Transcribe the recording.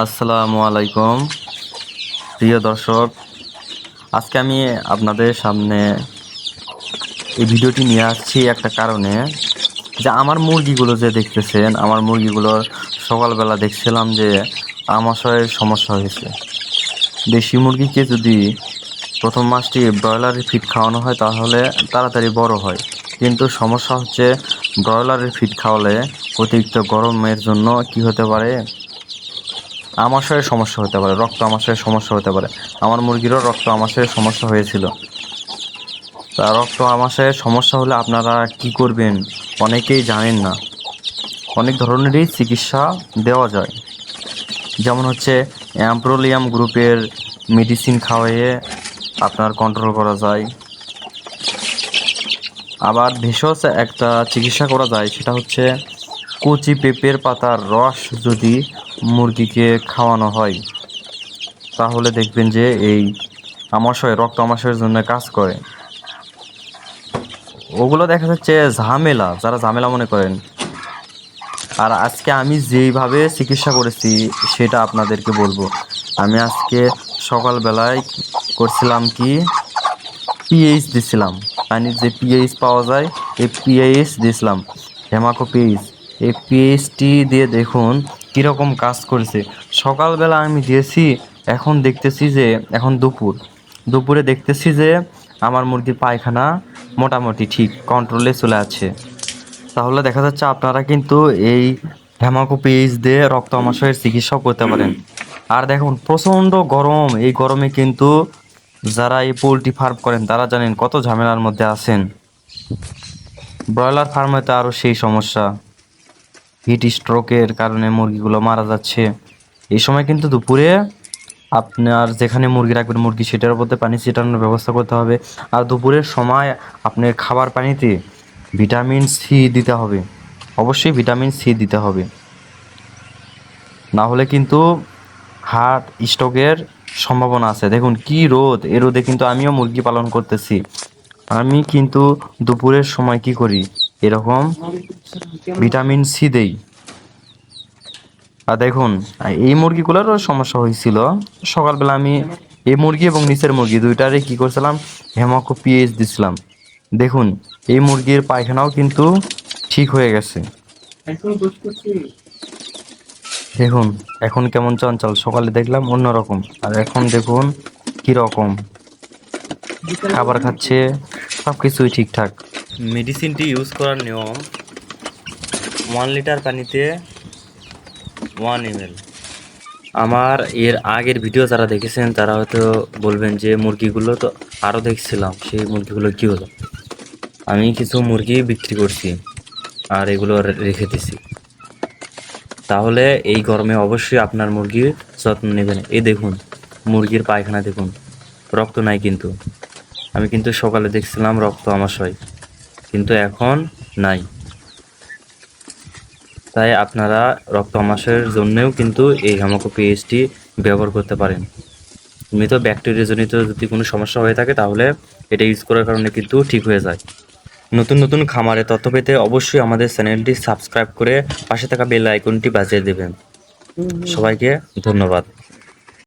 আসসালামু আলাইকুম। প্রিয় দর্শক, আজকে আমি আপনাদের সামনে এই ভিডিওটি নিয়ে আসছি একটা কারণে যে আমার মুরগিগুলো যে দেখতেছেন, আমার মুরগিগুলোর সকালবেলা দেখছিলাম যে আমাশয়ের সমস্যা হয়েছে। দেশি মুরগিকে যদি প্রথম মাসটি ব্রয়লারের ফিড খাওয়ানো হয়, তাহলে তাড়াতাড়ি বড় হয়। কিন্তু সমস্যা হচ্ছে, ব্রয়লারের ফিড খাওয়ালে অতিরিক্ত গরমের জন্য কি হতে পারে? আমাশয়ের সমস্যা হতে পারে, রক্ত আমাশয়ের সমস্যা হতে পারে। আমার মুরগিরও রক্ত আমাশয়ের সমস্যা হয়েছিল। তা রক্ত আমাশয়ের সমস্যা হলে আপনারা কি করবেন? অনেকেই জানেন না। অনেক ধরনেরই চিকিৎসা দেওয়া যায়। যেমন হচ্ছে অ্যাম্প্রোলিয়াম গ্রুপের মেডিসিন খাওয়াইয়ে আপনার কন্ট্রোল করা যায়। আবার ভেষজ একটা চিকিৎসা করা যায়, সেটা হচ্ছে কচি পেঁপের পাতার রস যদি মুরগিকে খাওয়ানো হয়, তাহলে দেখবেন যে এই আমাশয়, রক্ত আমাশয়ের জন্য কাজ করে। ওগুলো দেখা যাচ্ছে ঝামেলা, যারা ঝামেলা মনে করেন। আর আজকে আমি যেইভাবে চিকিৎসা করেছি, সেটা আপনাদেরকে বলব। আমি আজকে সকালবেলায় করছিলাম কি? পিএইচ দিছিলাম। পানির যে পিএইচ পাওয়া যায়, এই পিএইচ দিছিলাম হেমাকো পিএইচ এই পিএইচটি দিয়ে দেখুন কীরকম কাজ করেছে। সকালবেলা আমি দিয়েছি, এখন দেখতেছি যে, এখন দুপুর। দুপুরে দেখতেছি যে, আমার মুরগির পায়খানা মোটামুটি ঠিক কন্ট্রোলে চলে আছে। তাহলে দেখা যাচ্ছে আপনারা কিন্তু এই হেমাকো পিএইচ দিয়ে রক্ত আমাশয়ের চিকিৎসাও করতে পারেন। আর দেখুন, প্রচণ্ড গরম। এই গরমে কিন্তু যারা এই পোলট্রি ফার্ম করেন, তারা জানেন কত ঝামেলার মধ্যে আছেন। ব্রয়লার ফার্মে তো আরও সেই সমস্যা। হিট স্ট্রোকের কারণে মুরগিগুলো মারা যাচ্ছে। এই সময় কিন্তু দুপুরে আপনার যেখানে মুরগি রাখবেন মুরগি, সেটার মধ্যে পানি ছিটানোর ব্যবস্থা করতে হবে। আর দুপুরের সময় আপনার খাবার পানিতে ভিটামিন সি দিতে হবে। অবশ্যই ভিটামিন সি দিতে হবে। না হলে কিন্তু হার্ট স্ট্রোকের সম্ভাবনা আছে। দেখুন, কি রোদ! এ রোদে কিন্তু আমিও মুরগি পালন করতেছি। আমি কিন্তু দুপুরের সময় কি করি? এরকম ভিটামিন সি দেই। আর দেখুন, এই মুরগিগুলোরও সমস্যা হয়েছিল। সকালবেলা আমি এই মুরগি এবং নিচের মুরগি দুইটারে কি করছিলাম? হেমাকো পিএইচ দিছিলাম। দেখুন, এই মুরগির পায়খানাও কিন্তু ঠিক হয়ে গেছে। দেখুন, এখন কেমন চঞ্চল। সকালে দেখলাম অন্যরকম। আর এখন দেখুন কি রকম খাবার খাচ্ছে সব কিছুই ঠিকঠাক। মেডিসিনটি ইউজ করার নিয়ম ওয়ান লিটার পানিতে ওয়ান এমএল। আমার এর আগের ভিডিও যারা দেখেছেন, তারা হয়তো বলবেন যে মুরগিগুলো তো আরও দেখছিলাম, সেই মুরগিগুলো কী হলো? আমি কিছু মুরগি বিক্রি করছি আর এগুলো রেখে দিছি। তাহলে এই গরমে অবশ্যই আপনার মুরগির যত্ন নেবেন। এই দেখুন, মুরগির পায়খানা দেখুন, রক্ত নাই কিন্তু। আমি কিন্তু সকালে দেখছিলাম রক্ত আমাশয়। কিন্তু এখন নাই। তাই আপনারা রক্ত আমাশয়ের জন্যেও কিন্তু এই হামাকো পিএইচটি ব্যবহার করতে পারেন। এমনিতেও ব্যাকটেরিয়া জনিত যদি কোনো সমস্যা হয়ে থাকে তাহলে এটা ইউজ করার কারণে কিন্তু ঠিক হয়ে যায়। নতুন নতুন খামারে তথ্য পেতে অবশ্যই আমাদের চ্যানেলটি সাবস্ক্রাইব করে পাশে থাকা বেল আইকনটি বাজিয়ে দেবেন। সবাইকে ধন্যবাদ।